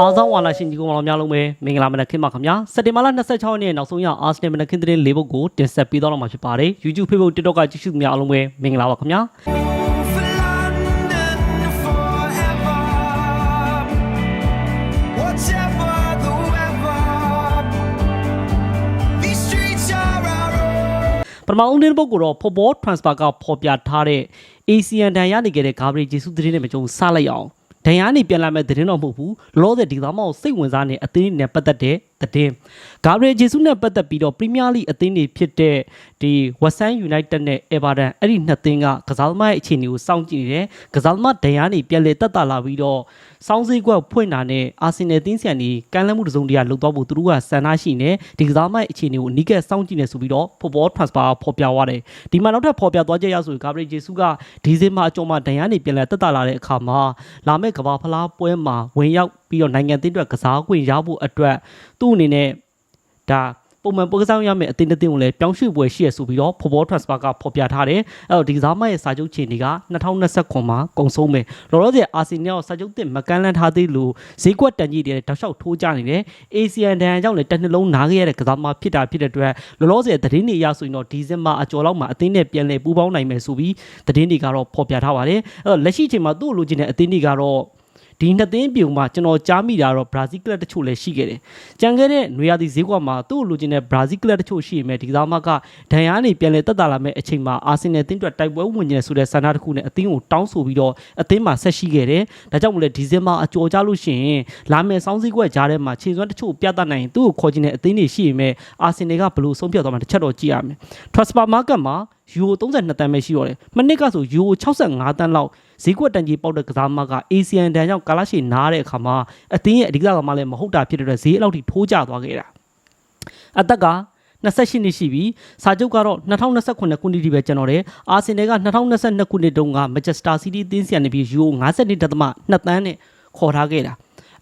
အားဆောင်ဝါလာရှင်ကြီးကောင်တော်များလုံးပဲမင်္ဂလာမနက်ခင်းပါခင်ဗျာစက်တင်ဘာလ26ရက်နေ့နောက်ဆုံးရအာဆနယ်မနက်ခင်းသတင်း၄ပုဒ်ကိုတင်ဆက်ပေးတော့မှာဖြစ်ပါတယ် YouTube Facebook TikTok ကကြည့်ရှုသူများအားလုံးပဲမင်္ဂလာပါခင်ဗျာ For London forever. Whatever the weather, these streets are our own. ပထမဦးသတင်းပုဒ်ကိုတော့ Football Transfer ကဖော်ပြထားတဲ့ ASEAN တန်ရနေခဲ့တဲ့ဂါဘရီဂျေဆုသတင်းနဲ့မကြုံစလိုက်အောင် ဒန်ရနေပြန်လာမဲ့သတင်းတော့မဟုတ်ဘူးလောဆယ်ဒီသားမောက်စိတ်ဝင်စားနေအသင်းနဲ့ပတ်သက်တဲ့ သတင်းဂါဘရီဂျေဆုနဲ့ပတ်သက်ပြီးတော့ပရီးမီးယားလိအသင်းတွေဖြစ်တဲ့ဒီ Western United နဲ့ Everton အဲ့ဒီနှစ်သင်းကကစားသမားရဲ့အခြေအနေကိုစောင့်ကြည့်နေတယ်ကစားသမားဒန်ရနေပြန်လေတက်တာလာပြီးတော့စောင်းစည်းကွက်ဖွင့်တာနဲ့အာဆင်နယ်တင်းဆန်ဒီကမ်းလှမ်းမှုတစ်စုံတရာလုပ်တော့ဖို့သူတို့ကစံနာရှိနေဒီကစားသမားရဲ့အခြေအနေကိုအနီးကပ်စောင့်ကြည့်နေဆိုပြီးတော့ Football Transfer ကဖော်ပြသွားတယ်ဒီမှာနောက်ထပ်ဖော်ပြသွားချက်ရဆိုရင်ဂါဘရီဂျေဆုကဒီဇင်ဘာအကျော်မှာဒန်ရနေပြန်လေတက်တာလာတဲ့အခါမှာလာမဲ့ကမ္ဘာဖလားပွဲမှာဝင်ရောက် ပြီးတော့နိုင်ငံအသင်းအတွက်ကစားခွင့်ရဖို့အတွက်သူ့အနေနဲ့ဒါပုံမှန်ပွဲကစားရမယ့်အသင်းတစ်သင်းကိုလည်းပြောင်းရွှေ့ပွဲရှိရဆိုပြီးတော့ Football Transfer ကဖော်ပြထားတယ်အဲ့တော့ဒီကစားမရဲ့စာချုပ်ချိန်တွေက2029မှာကုန်ဆုံးမယ်လောလောဆယ်အာဆီနယ်ကိုစာချုပ်တင်မကမ်းလှမ်းထားသေးလို့ဈေးကွက်တန်ကြီးတွေတောက်လျှောက်ထိုးကြနေတယ် ASEAN တန်ကြောင့်လည်းတစ်နှစ်လုံးနားခဲ့ရတဲ့ကစားမဖြစ်တာဖြစ်တဲ့အတွက်လောလောဆယ်သတင်းတွေအရဆိုရင်တော့ဒီဇင်ဘာအကျော်လောက်မှာအသင်းနဲ့ပြန်လည်ပူးပေါင်းနိုင်မယ်ဆိုပြီးသတင်းတွေကတော့ဖော်ပြထားပါတယ်အဲ့တော့လက်ရှိချိန်မှာသူ့လိုချင်တဲ့အသင်းတွေကတော့ ဒီနှစ်သင်းပြုံမှာကျွန်တော်ကြားမိတာတော့ဘရာဇီးကလပ်တချို့လည်းရှိခဲ့တယ်။ကြံခဲ့တဲ့နွေရာသီဈေးကွက်မှာသူ့လိုချင်တဲ့ဘရာဇီးကလပ်တချို့ရှိရင်မဲ့ဒီကစားမကဒဏ်ရာနေပြန်လဲတက်တာလာမဲ့အချိန်မှာအာဆင်နယ်တင်းတွက်တိုက်ပွဲဝင်နေဆိုတဲ့ဆန္ဒတစ်ခုနဲ့အသင်းကိုတောင်းဆိုပြီးတော့အသင်းမှာဆက်ရှိခဲ့တယ်။ဒါကြောင့်မလဲဒီဇင်ဘာအကျော်ကြလို့ရှိရင်လာမဲ့စောင်းစည်းကွက်ကြားထဲမှာခြေစွမ်းတချို့ပြသနိုင်ရင်သူ့ကိုခေါ်ချင်တဲ့အသင်းတွေရှိရင်မဲ့အာဆင်နယ်ကဘလို့ဆုံးဖြတ်သွားမှတစ်ချက်တော့ကြည့်ရမယ်။ Transfer Market မှာယူရို32တန်းပဲရှိတော့တယ်။မနစ်ကဆိုယူရို65တန်းလောက် ဈေးကွက်တန်ကြီးပေါက်တဲ့ကစားမက ASEAN တန်ကြောင့်ကာလရှည်နားတဲ့အခါမှာအသင်းရဲ့အဓိကကမှလည်းမဟုတ်တာဖြစ်တဲ့အတွက်ဈေးအလောက်ထိထိုးကျသွားခဲ့တာအသက်က28နှစ်ရှိပြီစာချုပ်ကတော့2029ခုနှစ်ထိပဲကျွန်တော်တယ်အာဆင်နယ်က2022ခုနှစ်တုန်းကမန်ချက်စတာစီးတီးတင်းစီကနေပြီးယူရို52.2တန်းနဲ့ခေါ်ထားခဲ့တာ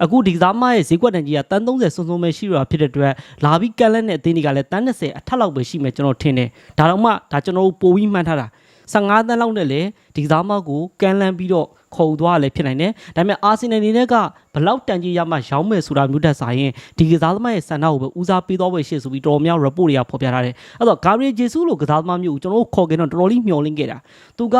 အခုဒီကစားမရဲ့ဈေးကွက်တန်ကြီးကတန်း30စုံစုံပဲရှိရတာဖြစ်တဲ့အတွက်လာပြီးကန်လက်နဲ့အသင်းတွေကလည်းတန်း20အထက်လောက်ပဲရှိမယ်ကျွန်တော်ထင်တယ်ဒါတော့မှဒါကျွန်တော်တို့ပိုပြီးမှန်းထားတာ 15တန်းလောက်နဲ့လေဒီကစားမကိုကန်လန်းပြီးတော့ခုံသွားလည်းဖြစ်နိုင်တယ်ဒါပေမဲ့အာဆင်နယ်အနေနဲ့ကဘလောက်တန်ကြီးရမှရောင်းမယ်ဆိုတာမျိုးတက်ဆိုင်ရင်ဒီကစားသမားရဲ့ဆန္ဒကိုပဲဦးစားပေးသွားဖို့ရှိဆိုပြီးတော်တော်များ report တွေကဖော်ပြထားတယ်အဲ့တော့ Gabriel Jesus လိုကစားသမားမျိုးကိုကျွန်တော်တို့ခေါ်ကြတော့တော်တော်လေးမျှော်လင့်ခဲ့တာသူက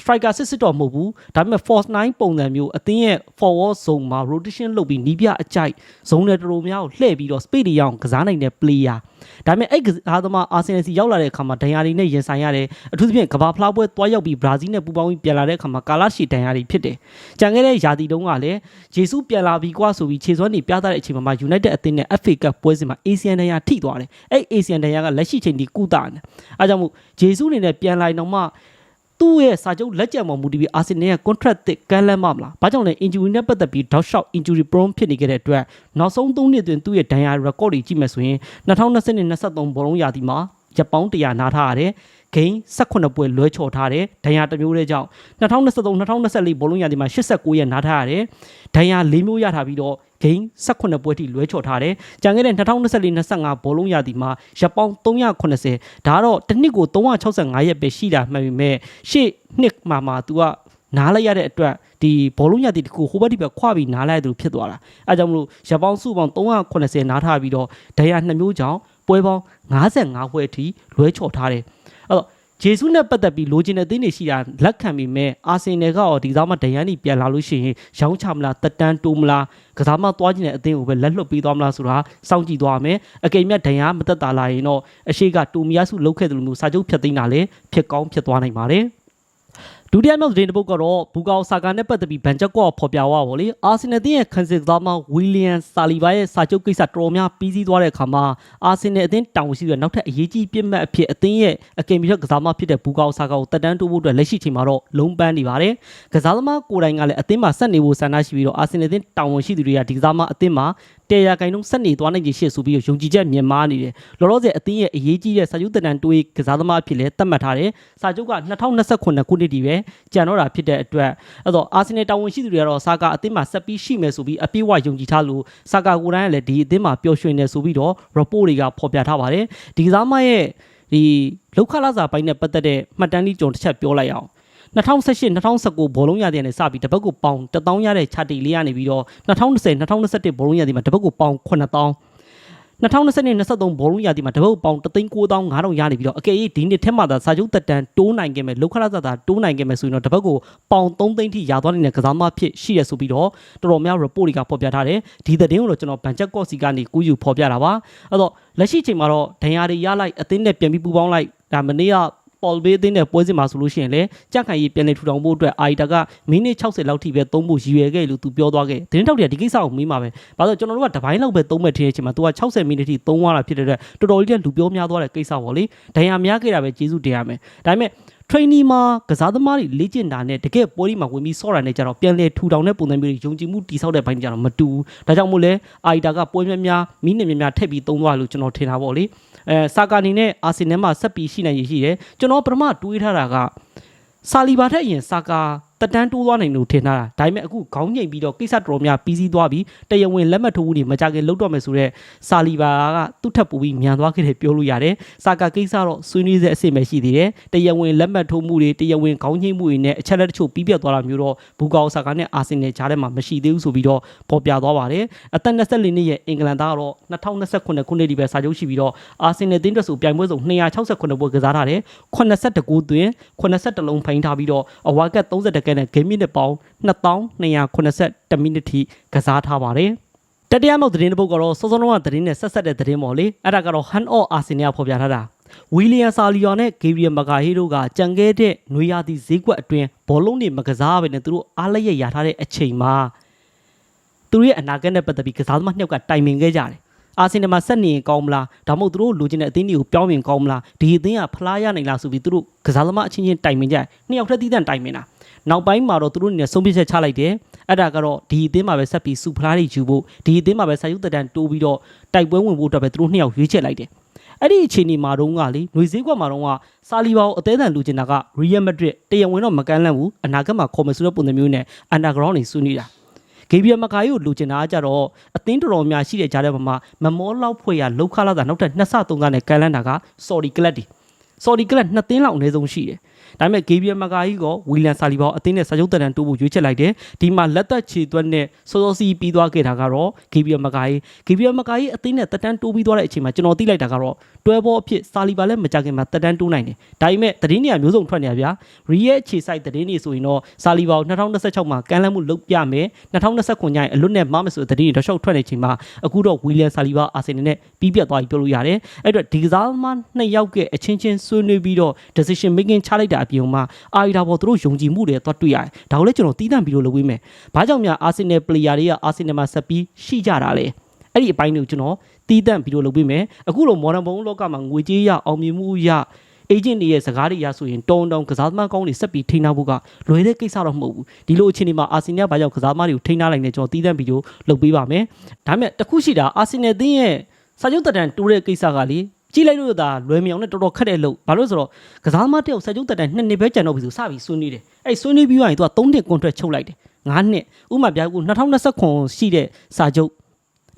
striker စစ်စစ်တော့မဟုတ်ဘူးဒါပေမဲ့ force 9ပုံစံမျိုးအသင်းရဲ့ forward zone မှာ rotation လုပ်ပြီးနီးပြအကြိုက် zone တွေတော်တော်များကိုလှည့်ပြီးတော့ speed တွေရအောင်ကစားနိုင်တဲ့ player ဒါပေမဲ့အဲ့ကစားသမားအာဆင်နယ်စီရောက်လာတဲ့အခါမှာဒဏ်ရာတွေနဲ့ရင်ဆိုင်ရတယ်အထူးသဖြင့်ကမ္ဘာဖလားပွဲတွားရောက်ပြီးဘရာဇီးနဲ့ပူးပေါင်းပြီးပြန်လာတဲ့အခါမှာကာလာရှီဒဏ်ရာတွေဖြစ်တယ်ကြံခဲ့တဲ့ယာတီတုံးကလည်းဂျေဆုပြန်လာပြီးကွာဆိုပြီးခြေစွမ်းတွေပြသတဲ့အချိန်မှာ United အသင်းနဲ့ FA Cup ပွဲစဉ်မှာ ASEAN ဒဏ်ရာထိသွားတယ်အဲ့ ASEAN ဒဏ်ရာကလက်ရှိချိန်ဒီကုသနေအဲကြောင့်မို့ဂျေဆုအနေနဲ့ပြန်လာရင်တော့မှ သူ့ရဲ့စာချုပ်လက်ကျန်ပေါ်မူတည်ပြီးအာဆင်နယ်ရဲ့ contract တစ်ကမ်းလှမ်းမမလား။ဘာကြောင့်လဲ injury နဲ့ပတ်သက်ပြီး dot shot injury prone ဖြစ်နေခဲ့တဲ့အတွက်နောက်ဆုံး3နှစ်အတွင်းသူ့ရဲ့ဒဏ်ရာ record တွေကြည့်မယ်ဆိုရင်2020နဲ့23ဘောလုံးရာသီမှာဂျပန်100နားထားရတယ်။ ဂိမ်း18ပွဲလွဲချော်ထားတယ်။ဒဏ်ရာတစ်မျိုးတည်းကြောင့်2023 2024ဘောလုံးရာသီမှာ89ရက်နားထားရတယ်။ဒဏ်ရာ၄မျိုးရထားပြီးတော့ဂိမ်း18ပွဲထိလွဲချော်ထားတယ်။ကြံခဲ့တဲ့2024-25ဘောလုံးရာသီမှာဂျပန်380ဒါကတော့တစ်နှစ်ကို365ရက်ပဲရှိတာမှန်ပေမဲ့ရှေ့နှစ်မှာမှာ तू ကနားလိုက်ရတဲ့အတွက်ဒီဘောလုံးရတီတခုဟိုဘက်ဒီဘက်ခွာပြီးနားလိုက်ရသူဖြစ်သွားတာအဲကြောင့်မလို့ဂျပန်စုပေါင်း380နားထားပြီးတော့ဒဏ်ရာ2မျိုးကြောင့်ပွဲပေါင်း55ပွဲအထိလွဲချော်ထားတယ် အဲ့တော့ဂျေဆုနဲ့ပတ်သက်ပြီးလိုချင်တဲ့သင်းတွေရှိတာလက်ခံပြီးမဲ့အာဆင်နယ်ကရောဒီစားမဒန်ရန်နီပြန်လာလို့ရှိရင်ရောင်းချမလားတက်တန်းတိုးမလားကစားမသွားချင်တဲ့အသင်းကိုပဲလက်လွတ်ပေးသွားမလားဆိုတာစောင့်ကြည့်သွားမယ်အကိမ်မြတ်ဒန်ရမတက်တာလာရင်တော့အရှိကတူမီယာစုလုတ်ခဲ့တယ်လို့မျိုးစာချုပ်ဖြတ်သိမ်းတာလည်းဖြစ်ကောင်းဖြစ်သွားနိုင်ပါတယ် ဒုတိယမြောက်သတင်းတစ်ပုဒ်ကတော့ဘူကာဆာကာနဲ့ပတ်သက်ပြီးဗန်ချက်ကော့ဖော်ပြသွားပါလေအာဆင်နယ်တင်းရဲ့ခံစစ်ကစားမဝီလီယံဆာလီဘာရဲ့စာချုပ်ကိစ္စတော်တော်များပြီးစီးသွားတဲ့အခါမှာအာဆင်နယ်အသင်းတောင်ရှိတဲ့နောက်ထပ်အရေးကြီးပြစ်မှတ်အဖြစ်အသင်းရဲ့အကင်မီထက်ကစားမဖြစ်တဲ့ဘူကာဆာကာကိုတက်တန်းတိုးဖို့အတွက်လက်ရှိချိန်မှာတော့လုံးပန်းနေပါတယ်ကစားသမားကိုယ်တိုင်ကလည်းအသင်းမှာဆက်နေဖို့ဆန္ဒရှိပြီးတော့အာဆင်နယ်အသင်းတောင်ဝင်ရှိသူတွေကဒီကစားမအသင်းမှာ တေရာကိုင်လုံးဆက်နေသွားနိုင်ခြေရှိဆိုပြီးတော့ယုံကြည်ချက်မြင်မာနေတယ်လောလောဆယ်အသင်းရဲ့အရေးကြီးတဲ့စာချုပ်တန်တွေးကစားသမားအဖြစ်လဲသတ်မှတ်ထားတယ်စာချုပ်က2029ခုနှစ်ဒီပဲကြံတော့တာဖြစ်တဲ့အတွက်အဲ့တော့အာဆင်နယ်တာဝန်ရှိသူတွေကတော့စာကာအသင်းမှာဆက်ပြီးရှိမယ်ဆိုပြီးအပြည့်အဝယုံကြည်ထားလို့စာကာကိုယ်တိုင်ကလည်းဒီအသင်းမှာပျော်ရွှင်နေဆိုပြီးတော့ report တွေကဖော်ပြထားပါတယ်ဒီကစားမရဲ့ဒီလောက်ခလာစာပိုင်းနဲ့ပတ်သက်တဲ့မှတ်တမ်းလေးကျွန်တော်တစ်ချက်ပြောလိုက်အောင် 2018 2019ဘောလုံးရတဲ့နဲ့စပြီးတစ်ပတ်ကိုပေါင်1000ရတဲ့ chart လေးရနေပြီးတော့2020 2021ဘောလုံးရတဲ့မှာတစ်ပတ်ကိုပေါင်9000 2020 23ဘောလုံးရာသီမှာတပုတ်ပေါင်3,9500ရနေပြီးတော့အကယ်၍ဒီနှစ်ထက်မှသာစာချုပ်တက်တန်တိုးနိုင်ခဲ့မယ်လောက်ခရသာသာတိုးနိုင်ခဲ့မယ်ဆိုရင်တော့တပတ်ကိုပေါင်3သိန်းထိရာသွားနေတဲ့ကစားသမားဖြစ်ရှိရဆိုပြီးတော့တော်တော်များ report တွေကဖော်ပြထားတယ်ဒီသတင်းကိုတော့ကျွန်တော်ဗန်ချက်ကော့စီကနေကူးယူဖော်ပြတာပါအဲ့တော့လက်ရှိချိန်မှာတော့ဒဏ်ရာတွေရလိုက်အသင်းနဲ့ပြန်ပြီးပူပေါင်းလိုက်ဒါမနေ့က ပေါ်ဘေးအသင်းနဲ့ပွဲစဉ်မှာဆိုလို့ရှိရင်လေကြက်ခိုင်ရေးပြန်လည်ထူထောင်ဖို့အတွက်အာရီတာကမိနစ်60လောက်ထိပဲသုံးဖို့ရည်ရွယ်ခဲ့လို့သူပြောသွားခဲ့တယ်။သတင်းတောက်တွေကဒီကိစ္စကိုမေးမှာပဲ။ဘာလို့လဲကျွန်တော်တို့ကတပိုင်းလောက်ပဲသုံးမဲ့ထင်းတဲ့အချိန်မှာ तू က60မိနစ်ထိသုံးသွားတာဖြစ်တဲ့အတွက်တော်တော်လေးကလူပြောများသွားတဲ့ကိစ္စပေါ့လေ။ဒဏ်ရာများခဲ့တာပဲကျေးဇူးတင်ရမယ်။ဒါပေမဲ့ training မှာကစားသမားတွေလေ့ကျင့်တာနဲ့တကယ်ပွဲဒီမှာဝင်ပြီးဆော့တာနဲ့ကြတော့ပြန်လဲထူထောင်တဲ့ပုံစံမျိုးတွေယုံကြည်မှုတည်ဆောက်တဲ့ဘိုင်းကြတော့မတူဘူး။ဒါကြောင့်မို့လဲအာရီတာကပွဲများများမိနစ်များများထည့်ပြီးသုံးသွားလို့ကျွန်တော်ထင်တာပေါ့လေ။ အဲစာကာနီနဲ့အာဆင်နယ်မှာဆက်ပြီးရှိနိုင်ရည်ရှိတယ်။ကျွန်တော်ပထမတွေးထားတာကဆာလီဘာထက်အရင်စာကာ တက်တန်းတိုးသွားနိုင်လို့ထင်ထားတာဒါပေမဲ့အခုခေါင်းငိမ့်ပြီးတော့ကိစ္စတော်တော်များပြီးစီးသွားပြီးတရားဝင်လက်မှတ်ထိုးမှုတွေမကြခင်လုပ်တော့မယ်ဆိုတော့ဆာလီဘာကသူ့ထပ်ပူပြီးမြန်သွားခဲ့တယ်ပြောလို့ရတယ်စာကာကိစ္စတော့ဆွေးနွေးစေအစ်ပဲရှိသေးတယ်တရားဝင်လက်မှတ်ထိုးမှုတွေတရားဝင်ခေါင်းငိမ့်မှုတွေနဲ့အချက်လက်တချို့ပြီးပြတ်သွားတာမျိုးတော့ဘူကောဆာကာနဲ့အာဆင်နယ်ကြားထဲမှာမရှိသေးဘူးဆိုပြီးတော့ပေါ်ပြသွားပါတယ်အသက်24နှစ်ရဲ့အင်္ဂလန်သားကတော့2029ခုနှစ်ဒီပဲစာချုပ်ရှိပြီးတော့အာဆင်နယ်တင်းတွက်ဆိုပြိုင်ပွဲစုံ269ပွဲကစားထားတယ်82ဂိုးသွင်း82လုံးဖိုင်ထားပြီးတော့အဝါကတ်30ကဲနဲ့ဂိမ်းမိနစ်ပေါင်း2281မိနစ်ထိကစားထားပါတယ်တတိယမြောက်သတင်းတစ်ပုဒ်ကတော့စောစောကသတင်းနဲ့ဆက်ဆက်တဲ့သတင်းပေါ့လေအဲ့ဒါကတော့ Hand of Arsenal ဖော်ပြထားတာဝီလီယံဆာလီယောနဲ့ဂေဗရီယယ်မကာဟီတို့ကကြံခဲ့တဲ့နွေရာသီဈေးကွက်အတွင်းဘောလုံးတွေမကစားဘဲနဲ့သူတို့အားလက်ရရထားတဲ့အချိန်မှာသူတို့ရဲ့အနာဂတ်နဲ့ပတ်သက်ပြီးကစားသမားနှစ်ယောက်ကတိုင်ပင်ခဲ့ကြတယ်အာဆင်နယ်မှာဆက်နေရင်ကောင်းမလားဒါမှမဟုတ်သူတို့လိုချင်တဲ့အသင်းတွေကိုပြောင်းရင်ကောင်းမလားဒီအသင်းကဖလားရနိုင်လားဆိုပြီးသူတို့ကစားသမားအချင်းချင်းတိုင်ပင်ကြတယ်နှစ်ယောက်တည်းတည်တံ့တိုင်ပင်တာ နောက်ပိုင်းမှာတော့သူတို့အနေနဲ့ဆုံးဖြတ်ချက်ချလိုက်တယ်အဲ့ဒါကတော့ဒီအသင်းမှာပဲဆက်ပြီးစူဖလားတွေယူဖို့ဒီအသင်းမှာပဲဆာယူတက်တန်တိုးပြီးတော့တိုက်ပွဲဝင်ဖို့အတွက်ပဲသူတို့နှစ်ယောက်ရွေးချယ်လိုက်တယ်အဲ့ဒီအခြေအနေမှာတော့ကလေຫນွေစည်းကွက်မှာတော့ကဆာလီဘာကိုအသေးအံလူချင်တာကရီယယ်မက်ဒရစ်တရားဝင်တော့မကန့်လန့်ဘူးအနာဂတ်မှာခေါ်မယ်ဆိုတဲ့ပုံစံမျိုးနဲ့အန်ဒါဂရောင်းတွေဆွေးနွေးတာဂေဘီယယ်မကာယိုလူချင်တာကကြတော့အသင်းတော်တော်များရှိတဲ့ကြားထဲမှာမမောလောက်ဖွဲ့ရလောက်ခလာတာနောက်ထပ်နှစ်ဆသုံးဆနဲ့ကန်လန့်တာကဆော်ဒီကလပ်တီဆော်ဒီကလပ်နှစ်သင်းလောက်အနည်းဆုံးရှိတယ် ဒါပေမဲ့ဂေဘီယယ်မကာယီကဝီလန်ဆာလီဘောအသင်းနဲ့စာချုပ်တန်တန်တိုးဖို့ရွေးချယ်လိုက်တယ်ဒီမှာလက်သက်ခြေသွက်နဲ့စောစောစီးပြီးသွားခဲ့တာကတော့ဂေဘီယယ်မကာယီဂေဘီယယ်မကာယီအသင်းနဲ့တက်တန်းတိုးပြီးသွားတဲ့အချိန်မှာကျွန်တော်သိလိုက်တာကတော့တွဲဘောအဖြစ်ဆာလီဘာလည်းမကြခင်မှာတက်တန်းတိုးနိုင်တယ်ဒါပေမဲ့သတင်းတွေကမျိုးစုံထွက်နေရဗျာရီရဲ့ခြေဆိုင်သတင်းတွေဆိုရင်တော့ဆာလီဘာကို2026မှာကန်လန့်မှုလုပ်ပြမယ်2029ညရင်အလွတ်နဲ့မမဆိုတဲ့သတင်းတွေတော့ရှောက်ထွက်နေချိန်မှာအခုတော့ဝီလန်ဆာလီဘာအာဆင်နယ်နဲ့ပြီးပြတ်သွားပြီပြောလို့ရတယ်အဲ့တော့ဒီကစားသမားနှစ်ယောက်ရဲ့အချင်းချင်းဆွေးနွေးပြီးတော့ decision making ချလိုက်တာအပြင်မှာအာရီတာပေါ်သူတို့ယုံကြည်မှုတွေသွားတွေ့ရတယ်ဒါကိုလည်းကျွန်တော်တီးတန့်ပြီးတော့လုပ်ပေးမယ်ဘာကြောင့်များအာဆင်နယ် player တွေကအာဆင်နယ်မှာဆက်ပြီးရှိကြတာလဲအဲ့ဒီအပိုင်းတွေကိုကျွန်တော်တီးတန့်ပြီးတော့လုပ်ပေးမယ်အခုလို modern ဘုံလောကမှာငွေကြေးရအောင်မြင်မှုရ agent တွေရဲ့စကားတွေရဆိုရင်တုံတုံကစားသမားကောင်းတွေဆက်ပြီးထိန်းထားဖို့ကလွယ်တဲ့ကိစ္စတော့မဟုတ်ဘူးဒီလိုအခြေအနေမှာအာဆင်နယ်ဘာကြောင့်ကစားသမားတွေကိုထိန်းထားလိုက်နေကျွန်တော်တီးတန့်ပြီးတော့လုပ်ပေးပါမယ်ဒါပေမဲ့တခုရှိတာအာဆင်နယ်သင်းရဲ့စာချုပ်တက်တန်တိုးတဲ့ကိစ္စကလေ ကြည့်လိုက်လို့သာလွယ်မြောင်နဲ့တော်တော်ခက်တဲ့လို့ဘာလို့လဲဆိုတော့ကစားသမားတယောက်စာချုပ်တက်တန်နှစ်နှစ်ပဲကျန်တော့ပြီဆိုစပြီးဆွေးနွေးတယ်အဲ့ဆွေးနွေးပြီးသွားရင်သူက3နှစ် contract ချုပ်လိုက်တယ်9နှစ်ဥပမာပြကူ2029ရှိတဲ့စာချုပ်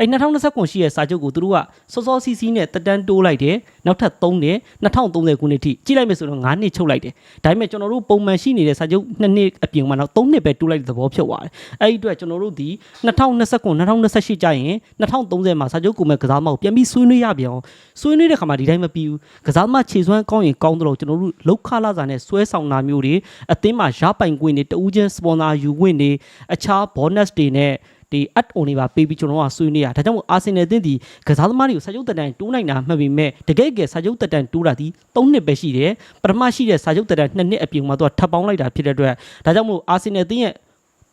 အဲ့2029ရှိတဲ့စာချုပ်ကိုသူတို့ကစောစောစီးစီးနဲ့တက်တန်းတိုးလိုက်တယ်နောက်ထပ်3နှစ်2030ခုနှစ်ထိကြည့်လိုက်မယ်ဆိုတော့9နှစ်ချုပ်လိုက်တယ်ဒါပေမဲ့ကျွန်တော်တို့ပုံမှန်ရှိနေတဲ့စာချုပ်2နှစ်အပြင်မှာနောက်3နှစ်ပဲတိုးလိုက်တဲ့သဘောဖြစ်သွားတယ်အဲ့ဒီအတွက်ကျွန်တော်တို့ဒီ2029 2028ကျရင်2030မှာစာချုပ်ကိုမဲ့ကစားမကိုပြန်ပြီးဆွေးနွေးရပြန်အောင်ဆွေးနွေးတဲ့ခါမှာဒီတိုင်းမပြီးဘူးကစားမခြေစွမ်းကောင်းရင်ကောင်းတော့ကျွန်တော်တို့လောက်ခလာစာနဲ့ဆွဲဆောင်တာမျိုးတွေအသင်းမှာရပိုင်ခွင့်တွေတဦးချင်းစပွန်ဆာယူခွင့်တွေအခြား bonus တွေနဲ့ ဒီ add on တွေပါပေးပြီးကျွန်တော်ကဆွေးနွေးရဒါကြောင့်မို့အာဆင်နယ်တင်းဒီကစားသမားတွေကိုစာချုပ်တက်တန်တိုးနိုင်တာမှတ်ပေမဲ့တကယ်ကယ်စာချုပ်တက်တန်တိုးတာဒီ3နှစ်ပဲရှိတယ်ပထမရှိတဲ့စာချုပ်တက်တန်2နှစ်အပြင်မှာသူကထပ်ပေါင်းလိုက်တာဖြစ်တဲ့အတွက်ဒါကြောင့်မို့အာဆင်နယ်တင်းရဲ့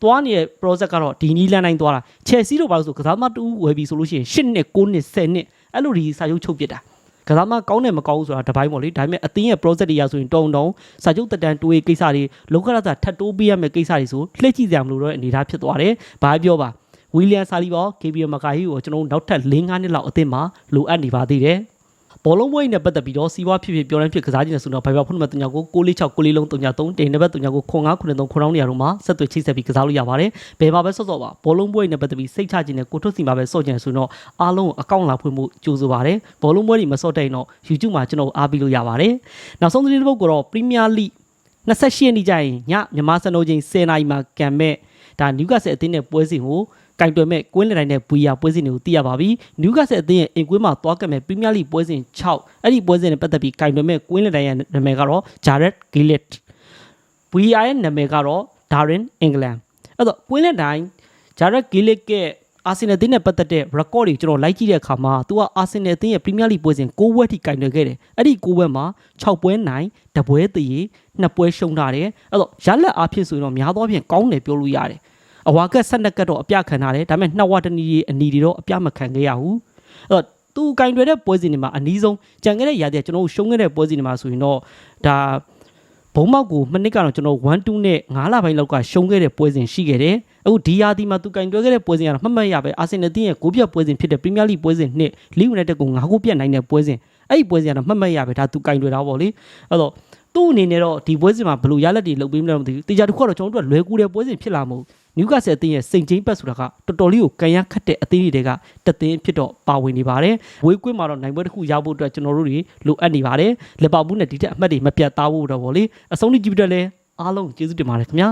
သွားနေတဲ့ project ကတော့ဒီနီးလန်းတိုင်းသွားတာ Chelsea တို့ဘာလို့ဆိုကစားသမားတူဝယ်ပြီးဆိုလို့ရှိရင်8နှစ်9နှစ်10နှစ်အဲ့လိုဒီစာချုပ်ချုပ်ပြစ်တာကစားမကောင်းတယ်မကောင်းဘူးဆိုတာတပိုင်းပေါ့လေဒါပေမဲ့အသင်းရဲ့ project တွေရဆိုရင်တုံတုံစာချုပ်တက်တန်တိုးရေးကိစ္စတွေလောကရတာထပ်တိုးပေးရမယ့်ကိစ္စတွေဆိုလှည့်ကြည့်ကြမလို့တော့အနေထားဖြစ်သွားတယ်ဘာပြောပါ ဝီလီယံဆာလီဘော KBO မကာဟီကိုကျွန်တော်တို့နောက်ထပ်၄-၅နှစ်လောက်အသင်းမှာလိုအပ်နေပါသေးတယ်ဘောလုံးပွဲနဲ့ပတ်သက်ပြီးတော့စီးပွားဖြစ်ဖြစ်ပြောတိုင်းဖြစ်ကစားခြင်းနဲ့ဆိုတော့ဘိုင်ဘာဖုန်းနံပါတ်3ကို646 6လေးလုံး303တိန်နံပါတ်3ကို9593 9နေရာတို့မှာဆက်သွယ်ချိတ်ဆက်ပြီးကစားလို့ရပါတယ်။ဘယ်မှာပဲဆော့ဆော့ပါဘောလုံးပွဲနဲ့ပတ်သက်ပြီးစိတ်ချခြင်းနဲ့ကိုထုတ်စီမှာပဲဆော့ခြင်းဆိုတော့အားလုံးအကောင့်လာဖွင့်ဖို့ကြိုးစားပါတယ်။ဘောလုံးပွဲတွေမဆော့တဲ့ရင်တော့ YouTube မှာကျွန်တော်အားပေးလို့ရပါတယ်။နောက်ဆုံးသတင်းတစ်ပုဒ်ကတော့ Premier League 28ရက်နေ့ကျရင်ညမြန်မာစံတော်ချိန်10:00နာရီမှာကံမဲ့ဒါနျူကာဆယ်အသင်းနဲ့ပွဲစဉ်ကို ကင်တွယ်မဲ့ကွင်းလယ်တိုင်းနဲ့ဘူယာပွဲစဉ်တွေကိုသိရပါပြီနျူကာဆယ်အသင်းရဲ့အင်ကွင်းမှာသွားကမဲ့ပရီးမီးယားလိပွဲစဉ်6အဲ့ဒီပွဲစဉ်နဲ့ပတ်သက်ပြီးကင်တွယ်မဲ့ကွင်းလယ်တိုင်းရဲ့နာမည်ကတော့ Jared Gillett VR ရဲ့နာမည်ကတော့ Darren England အဲ့တော့ကွင်းလယ်တိုင်း Jared Gillett ကအာဆင်နယ်အသင်းနဲ့ပတ်သက်တဲ့ record တွေကျွန်တော်လိုက်ကြည့်တဲ့အခါမှာသူကအာဆင်နယ်အသင်းရဲ့ Premier League ပွဲစဉ်6ပွဲထိကင်တွယ်ခဲ့တယ်အဲ့ဒီ6ပွဲမှာ6ပွဲနိုင်တပွဲတည်နှစ်ပွဲရှုံးထားတယ်အဲ့တော့ရလက်အားဖြင့်ဆိုရင်တော့များသောအားဖြင့်ကောင်းတယ်ပြောလို့ရတယ် အဝါကက်ဆက်နက်ကတ်တော့အပြခံထားတယ်ဒါပေမဲ့နှစ်ဝတနီအနီတွေတော့အပြမခံခဲ့ရဘူးအဲ့တော့သူကင်တွယ်တဲ့ပွဲစဉ်တွေမှာအနည်းဆုံးကြံခဲ့တဲ့ရာသီကကျွန်တော်တို့ရှုံးခဲ့တဲ့ပွဲစဉ်တွေမှာဆိုရင်တော့ဒါဘုံမောက်ကိုမနစ်ကတော့ကျွန်တော်1 2နဲ့9လပိုင်းလောက်ကရှုံးခဲ့တဲ့ပွဲစဉ်ရှိခဲ့တယ်အခုဒီယာဒီမှာသူကင်တွဲခဲ့တဲ့ပွဲစဉ်ကတော့မှတ်မှတ်ရပဲအာဆင်နယ်တင်းရဲ့ကိုပြတ်ပွဲစဉ်ဖြစ်တဲ့ပရီးမီးယားလိပွဲစဉ်နှစ်လီယူနိုက်တက်ကို9ခုပြတ်နိုင်တဲ့ပွဲစဉ်အဲ့ဒီပွဲစဉ်ကတော့မှတ်မှတ်ရပဲဒါသူကင်တွဲတာပေါ့လေအဲ့တော့ သူ့အနေနဲ့တော့ဒီပွဲစဉ်မှာဘယ်လိုရလက်တွေလုပ်ပေးမလဲမသိဘူးတေချာတစ်ခုကတော့ကျွန်တော်တို့ကလွယ်ကူတဲ့ပွဲစဉ်ဖြစ်လာမဟုတ်နျူကာဆယ်အသင်းရဲ့စိန်ချင်းပတ်ဆိုတာကတော်တော်လေးကိုကန်ရခတ်တဲ့အသင်းတွေကတသင်းဖြစ်တော့ပါဝင်နေပါတယ်ဝေးကွင်းမှာတော့နိုင်ပွဲတစ်ခုရဖို့အတွက်ကျွန်တော်တို့တွေလိုအပ်နေပါတယ်လီဗာပူးနဲ့ဒီတက်အမှတ်တွေမပြတ်သားဖို့တော့ဗောလေအဆုံးထိကြည့်ပြတော့လဲအားလုံးကျေးဇူးတင်ပါတယ်ခင်ဗျာ